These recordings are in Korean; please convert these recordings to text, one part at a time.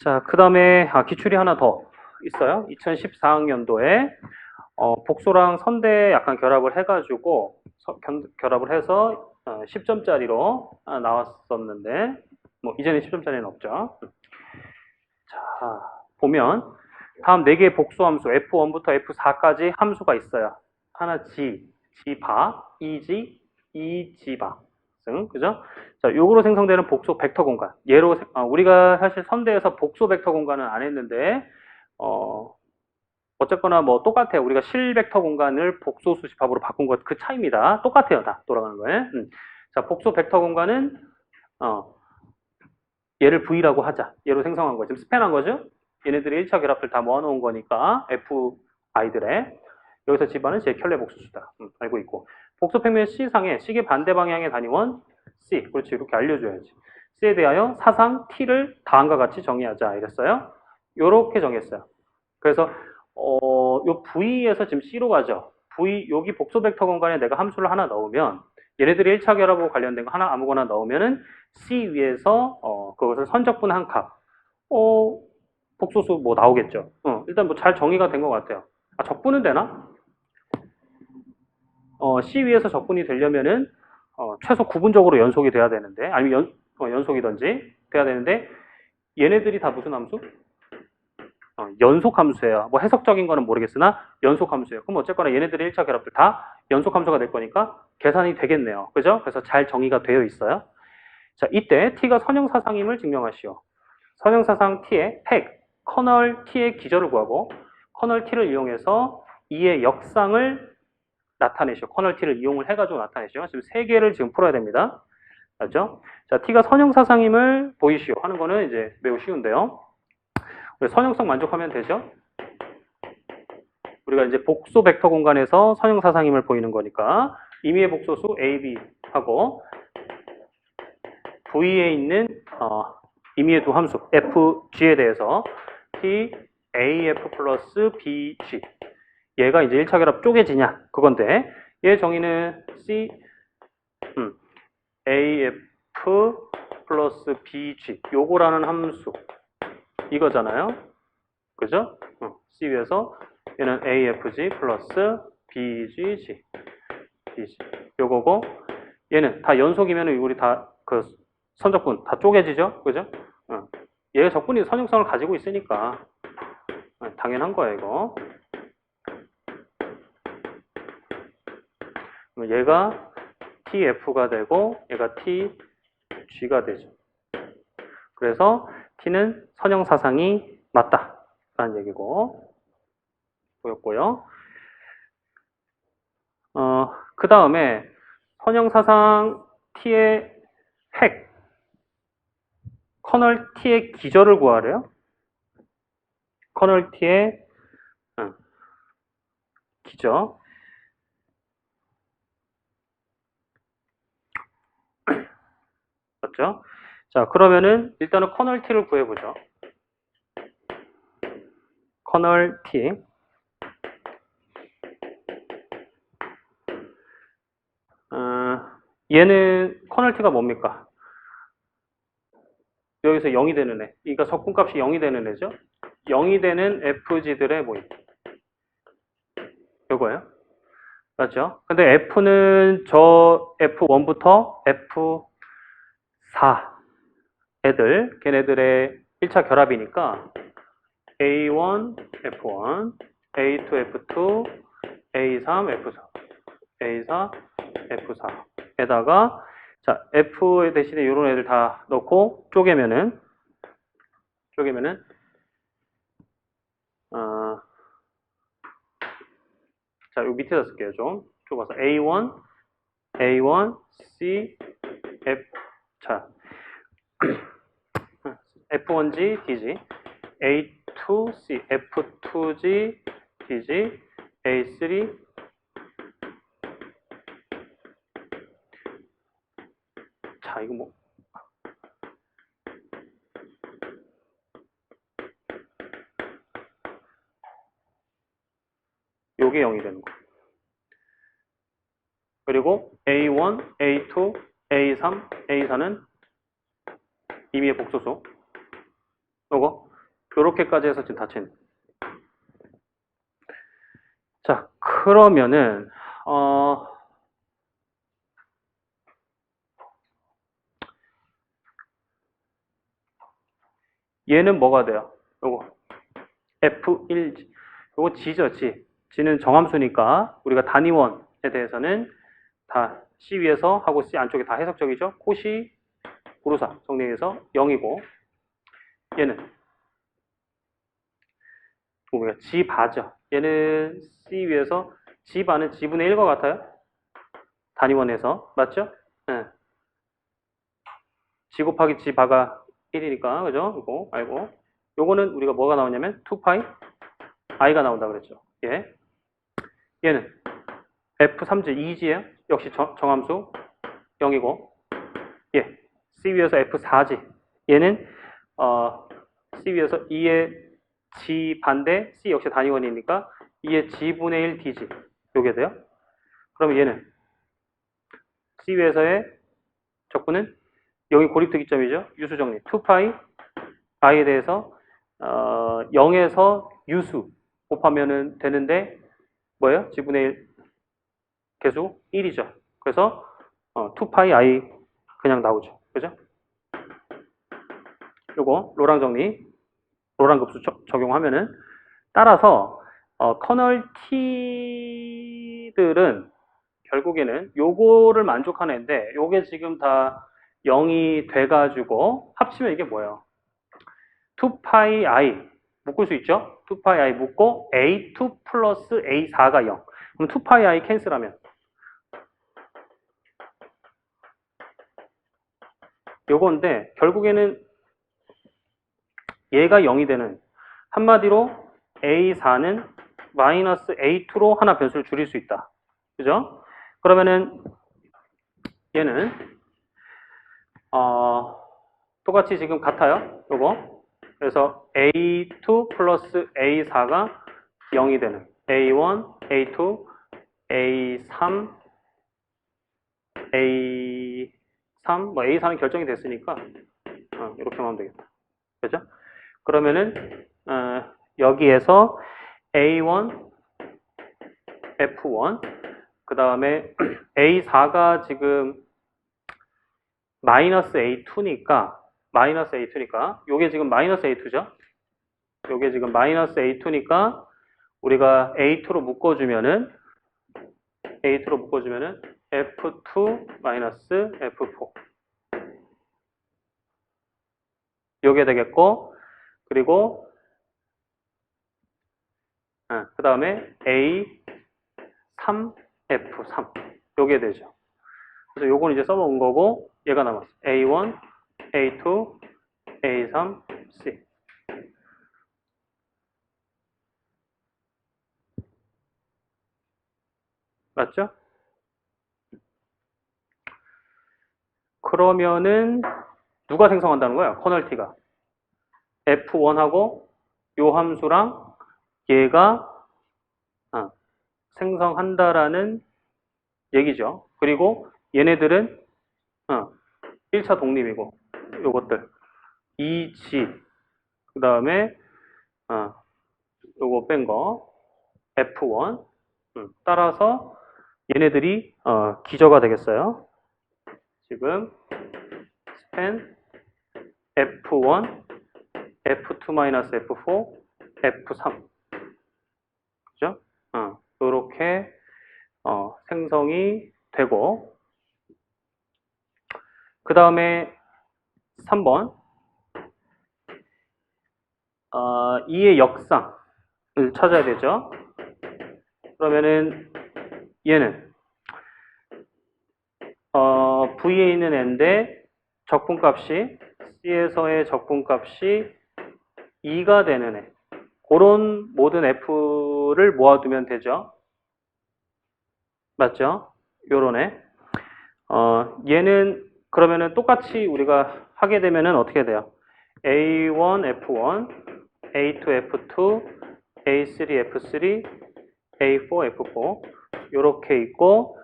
자, 그 다음에 아, 기출이 하나 더 있어요. 2014학년도에 어, 복소랑 선대 약간 결합을 해가지고 서- 견- 결합을 해서 10점짜리로 나왔었는데 뭐 이제는 10점짜리는 없죠. 자, 보면 다음 4개의 복소함수 F1부터 F4까지 함수가 있어요. 하나 G, G바, EG, EG바 등 그죠? 자, 요거로 생성되는 복소 벡터 공간. 생- 어, 우리가 사실 선대에서 복소 벡터 공간은 안 했는데 어 어쨌거나 뭐 똑같아요. 우리가 실 벡터 공간을 복소 수집합으로 바꾼 것 그 차이입니다. 똑같아요. 다 돌아가는 거예요. 음. 자, 복소 벡터 공간은 어 얘를 V라고 하자. 얘로 생성한 거. 지금 스팬한 거죠? 얘네들이 1차 결합을 다 모아놓은 거니까 F 아이들의 여기서 집안은 제 켤레 복수수다. 음, 알고 있고. 복소 평면 C상에 C의 반대 방향의 단위원 C. 그렇지. 이렇게 알려줘야지. C에 대하여 사상 T를 다음과 같이 정의하자. 이랬어요. 요렇게 정했어요. 그래서 어, 요 V에서 지금 C로 가죠. V, 여기 복소 벡터 공간에 내가 함수를 하나 넣으면 얘네들이 1차 결합하고 관련된 거 하나 아무거나 넣으면은 C 위에서 어, 그것을 선적분한 값. 어, 복소수 뭐 나오겠죠. 어, 일단 뭐 잘 정의가 된 것 같아요. 아, 적분은 되나? 어, C 위에서 적분이 되려면은 어, 최소 구분적으로 연속이 돼야 되는데 아니면 연, 어, 연속이든지 돼야 되는데 얘네들이 다 무슨 함수? 어, 연속 함수예요. 뭐 해석적인 거는 모르겠으나 연속 함수예요. 그럼 어쨌거나 얘네들이 1차 결합들 다 연속 함수가 될 거니까 계산이 되겠네요. 그죠? 그래서 잘 정의가 되어 있어요. 자, 이때 t가 선형사상임을 증명하시오. 선형사상 t의 핵, 커널 t의 기절을 구하고 커널 t를 이용해서 이의 역상을 나타내시오. 커널 t를 이용을 해가지고 나타내시오. 지금 세 개를 지금 풀어야 됩니다. 맞죠? 자, t가 선형사상임을 보이시오. 하는 거는 이제 매우 쉬운데요. 선형성 만족하면 되죠? 우리가 이제 복소 벡터 공간에서 선형사상임을 보이는 거니까 임의의 복소수 a, b 하고 V에 있는 어, 임의의 두 함수 fg에 대해서 t af 플러스 bg 얘가 이제 1차 결합 쪼개지냐 그건데 얘 정의는 c 음, af 플러스 bg 요거라는 함수 이거잖아요 그죠? 어, c 위에서 얘는 afg 플러스 bgg bg 요거고 얘는 다 연속이면 우리 다 그 선적분 다 쪼개지죠? 그죠? 어. 얘가 적분이 선형성을 가지고 있으니까 어, 당연한 거야 이거. 얘가 TF가 되고 얘가 TG가 되죠. 그래서 T는 선형 사상이 맞다 라는 얘기고 보였고요. 어, 그 다음에 선형 사상 T의 핵 커널 T의 기절을 구하래요. 커널 T의 응, 기 절. 맞죠? 자, 그러면은 일단은 커널 T를 구해보죠. 커널 T. 어, 얘는 커널 T가 뭡니까? 여기서 0이 되는 애. 그러니까 적분값이 0이 되는 애죠. 0이 되는 FG들의 모임. 요거예요. 맞죠? 근데 F는 저 F1부터 F4 애들, 걔네들의 1차 결합이니까 A1, F1, A2, F2, A3, F4, A4, F4 에다가 자, F 대신에 이런 애들 다 넣고 쪼개면은 쪼개면은 어, 자, 요 밑에다 쓸게요, 좀. 좁아서 A1, A1, C, F 자, F1G, DG, A2C, F2G, DG, A3, 자, 이거 뭐. 요게 0이 되는 거. 그리고 A1, A2, A3, A4는 임의의 복소수. 요거. 요렇게까지 해서 지금 닫힌. 자, 그러면은, 어, 얘는 뭐가 돼요? 요거. F1, 요거 G죠, G. G는 정함수니까 우리가 단위원에 대해서는 다 C 위에서 하고 C 안쪽에 다 해석적이죠? 코시, 고루사 정리해서 0이고 얘는 우리가 G 바죠. 얘는 C 위에서 G 바는 G분의 1과 같아요. 단위원에서 맞죠? 예. G 곱하기 G 바가 1이니까 그죠? 이거 알고 요거는 우리가 뭐가 나오냐면 2파이 i가 나온다 그랬죠. 예. 얘는 f3지 2지예요. 역시 정, 정함수 0이고 예. C 위에서 f4지 얘는 어, C 위에서 2의 G 반대 C 역시 단위원이니까 2의 G분의 1 D지 요게 돼요. 그러면 얘는 C 위에서의 적분은 여기 고립특이점이죠. 유수정리 2파이 i에 대해서 어, 0에서 유수 곱하면은 되는데 뭐예요? 지분의 1 개수 1이죠. 그래서 어, 2파이 i 그냥 나오죠. 그죠? 요거 로랑 정리 로랑 급수 적- 적용하면은 따라서 어, 커널 T들은 결국에는 요거를 만족하는 애인데 요게 지금 다 0이 돼가지고 합치면 이게 뭐예요? 2파이 i 묶을 수 있죠? 2파이 i 묶고 a2 플러스 a4가 0 그럼 2파이 i 캔슬하면 요건데 결국에는 얘가 0이 되는 한마디로 a4는 마이너스 a2로 하나 변수를 줄일 수 있다. 그죠? 그러면은 얘는 어, 똑같이 지금 같아요. 요거. 그래서 a2 플러스 a4가 0이 되는 a1, a2, a3, a3, 뭐 a4는 결정이 됐으니까 어, 이렇게 하면 되겠다. 그죠? 그러면은 어, 여기에서 a1, f1, 그 다음에 a4가 지금 마이너스 a2니까 마이너스 a2니까 요게 지금 마이너스 a2죠? 요게 지금 마이너스 a2니까 우리가 a2로 묶어주면은 a2로 묶어주면은 f2 마이너스 f4 요게 되겠고 그리고 그 다음에 a3 f3 요게 되죠. 그래서 요건 이제 써먹은 거고 얘가 남았어. a1 A2, A3, C. 맞죠? 그러면은 누가 생성한다는 거야? 커널티가. F1하고 요 함수랑 얘가 아, 생성한다라는 얘기죠. 그리고 얘네들은 어, 1차 독립이고 요것들 2G 그 다음에 어, 요거 뺀 거 F1 음, 따라서 얘네들이 어, 기저가 되겠어요. 지금 스팬 F1 F2-F4 F3 그죠? 어, 요렇게 어, 생성이 되고 그 다음에 3번 어, 이의 역상을 찾아야 되죠. 그러면은 얘는 어, V에 있는 N인데 적분값이 C에서의 적분값이 2가 되는 애. 그런 모든 F를 모아두면 되죠. 맞죠? 요런 애. 어, 얘는 그러면은 똑같이 우리가 하게 되면은 어떻게 돼요? A1, F1, A2, F2, A3, F3, A4, F4 요렇게 있고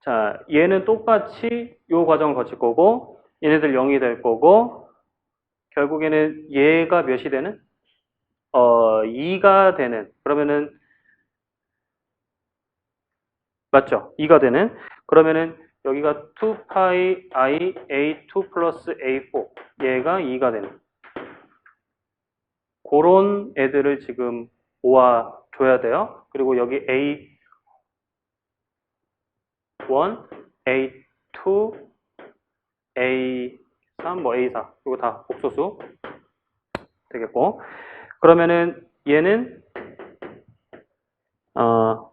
자 얘는 똑같이 요 과정을 거칠 거고 얘네들 0이 될 거고 결국에는 얘가 몇이 되는? 어, 2가 되는, 그러면은, 맞죠? 2가 되는, 그러면은, 여기가 2파이 i a2 플러스 a4. 얘가 2가 되는. 그런 애들을 지금 모아줘야 돼요. 그리고 여기 a1, a2, a3, 뭐 a4. 이거 다 복소수 되겠고. 그러면은 얘는 어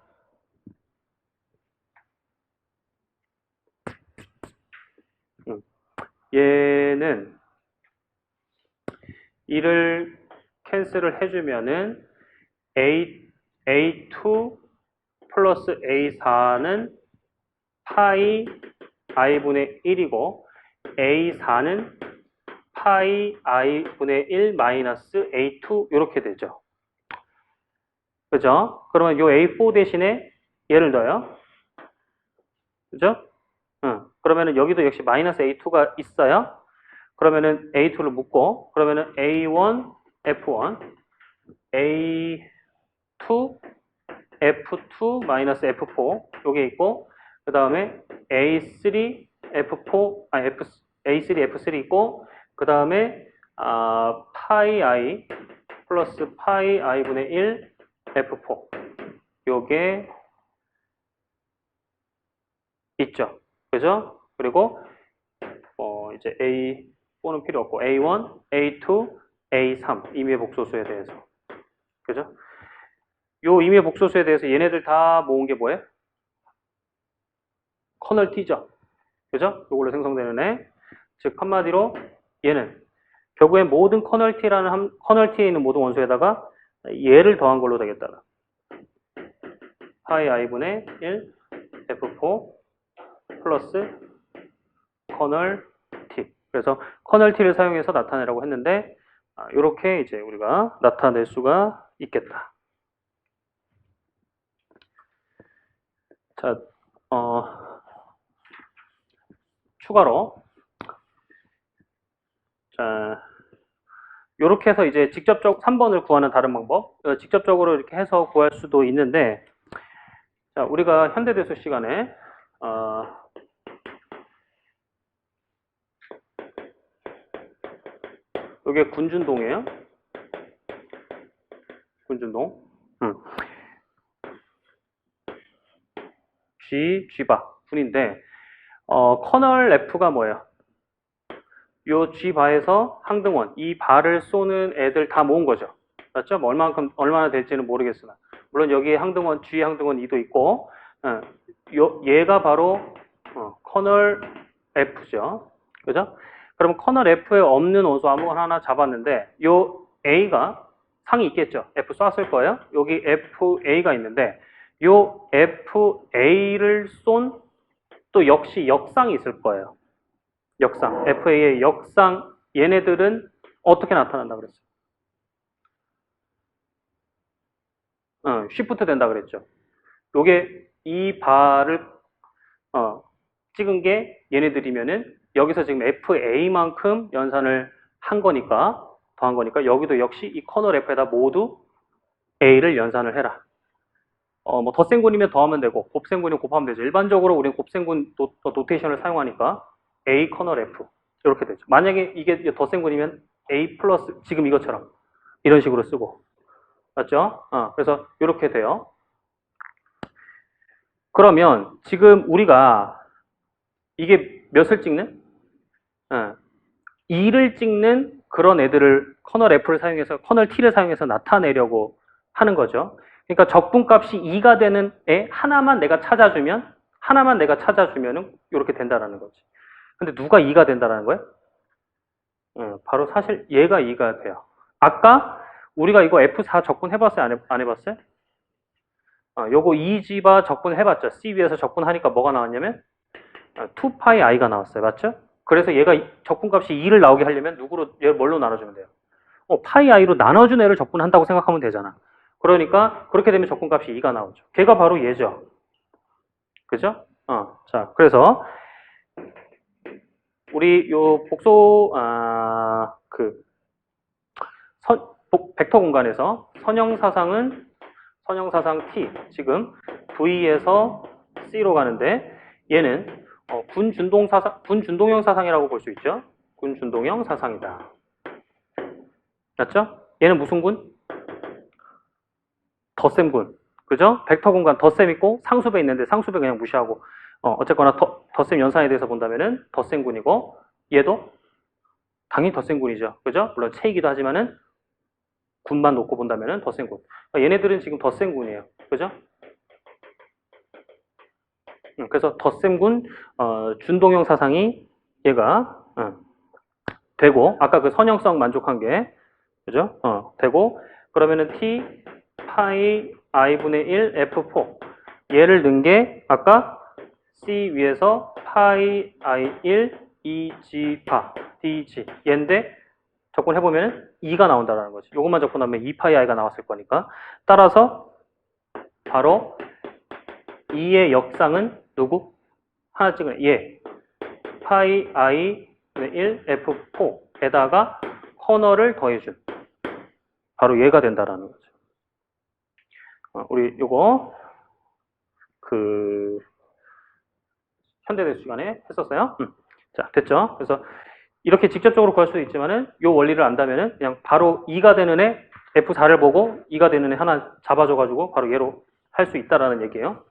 음, 얘는 이를 캔슬을 해주면은 a a2 플러스 a4는 파이 i분의 1이고 a4는 파이 i분의 1 마이너스 a2 이렇게 되죠. 그죠? 그러면 요 a4 대신에 얘를 넣어요. 그죠? 응. 그러면은 여기도 역시 마이너스 a2가 있어요. 그러면은 a2를 묶고 그러면은 a1 f1 a2 f2 마이너스 f4 요게 있고 그 다음에 a3 f4 아 f a3 f3 있고 그 다음에 아, 파이 i 플러스 파이 i분의 1 f4 요게 있죠. 그죠? 그리고 어, 이제 a4는 필요 없고 a1, a2, a3 임의 복소수에 대해서 그죠? 요 임의 복소수에 대해서 얘네들 다 모은 게 뭐예요? 커널 T죠. 그죠? 요걸로 생성되는 애. 즉 한마디로 얘는 결국에 모든 커널 T라는 한, 커널 T에 있는 모든 원소에다가 얘를 더한 걸로 되겠다. 파이 i분의 1 f4 플러스 커널 T. 그래서 커널 T를 사용해서 나타내라고 했는데 이렇게 이제 우리가 나타낼 수가 있겠다. 자, 어, 추가로 자, 이렇게 해서 이제 직접적 3번을 구하는 다른 방법, 어, 직접적으로 이렇게 해서 구할 수도 있는데, 자, 우리가 현대대수 시간에 어, 이게 군준동이에요. 군준동. 음. G, G바 분인데 어, 커널 F가 뭐예요? 요 G바에서 항등원, 이 바를 쏘는 애들 다 모은 거죠. 맞죠? 뭐 얼마만큼, 얼마나 될지는 모르겠으나. 물론 여기에 항등원, G 항등원 2도 있고, 어, 요, 얘가 바로 어, 커널 F죠. 그죠? 그럼 커널 F에 없는 원소 아무거나 하나 잡았는데, 요 A가 상이 있겠죠. F 쐈을 거예요. 여기 FA가 있는데, 요 FA를 쏜 또 역시 역상이 있을 거예요. 역상. FA의 역상, 얘네들은 어떻게 나타난다 그랬어요? 어, 쉬프트 된다 그랬죠. 요게 이 바를 어, 찍은 게 얘네들이면은 여기서 지금 FA만큼 연산을 한 거니까 더한 거니까 여기도 역시 이 커널 F에다 모두 A를 연산을 해라. 어, 뭐 덧생군이면 더하면 되고 곱생군이면 곱하면 되죠. 일반적으로 우리는 곱생군 노, 노테이션을 사용하니까 A 커널 F 이렇게 되죠. 만약에 이게 덧생군이면 A 플러스 지금 이것처럼 이런 식으로 쓰고 맞죠? 어, 그래서 이렇게 돼요. 그러면 지금 우리가 이게 몇을 찍는? 어, 2를 찍는 그런 애들을 커널 F를 사용해서 커널 T를 사용해서 나타내려고 하는 거죠. 그러니까 적분값이 2가 되는 애 하나만 내가 찾아주면 하나만 내가 찾아주면은 이렇게 된다라는 거지. 근데 누가 2가 된다라는 거예요? 어, 바로 사실 얘가 2가 돼요. 아까 우리가 이거 F4 적분 해봤어요? 안, 해, 안 해봤어요? 어, 요거 2G바 적분 해봤죠? C 위에서 적분하니까 뭐가 나왔냐면 2파이 i가 나왔어요. 맞죠? 그래서 얘가 적분값이 2를 나오게 하려면 누구로 얘를 뭘로 나눠주면 돼요? 어, 파이 i로 나눠준 애를 적분한다고 생각하면 되잖아. 그러니까 그렇게 되면 적분값이 2가 나오죠. 걔가 바로 얘죠. 그죠? 어, 자, 그래서 우리 요 복소 아, 그 선, 복, 벡터 공간에서 선형 사상은 선형 사상 T 지금 V에서 C로 가는데 얘는 어, 군 준동 사상 군 준동형 사상이라고 볼 수 있죠. 군 준동형 사상이다. 맞죠? 얘는 무슨 군? 덧셈 군. 그죠? 벡터 공간 덧셈 있고 상수배 있는데 상수배 그냥 무시하고 어, 어쨌거나 더, 덧셈 연산에 대해서 본다면은 덧셈 군이고 얘도 당연히 덧셈 군이죠. 그죠? 물론 체이기도 하지만은 군만 놓고 본다면은 덧셈 군. 그러니까 얘네들은 지금 덧셈 군이에요. 그죠? 음, 그래서 덧셈 군 어, 준동형 사상이 얘가 음, 되고 아까 그 선형성 만족한 게 그죠? 어, 되고 그러면은 t 파이 i분의 1 f4 얘를 넣은 게 아까 c 위에서 파이 i1 2g파 dg 얘인데 접근해보면 2가 나온다는 거지. 이것만 접근하면 2파이 i가 나왔을 거니까 따라서 바로 2의 역상은 누구? 하나 찍은 얘 파이 i 1 f4에다가 커널을 더해준 바로 얘가 된다라는 거죠. 어, 우리 요거 그 현대대 시간에 했었어요. 음. 자 됐죠? 그래서 이렇게 직접적으로 구할 수도 있지만은 요 원리를 안다면은 그냥 바로 2가 되는 애 F4를 보고 2가 되는 애 하나 잡아줘 가지고 바로 얘로 할 수 있다라는 얘기예요.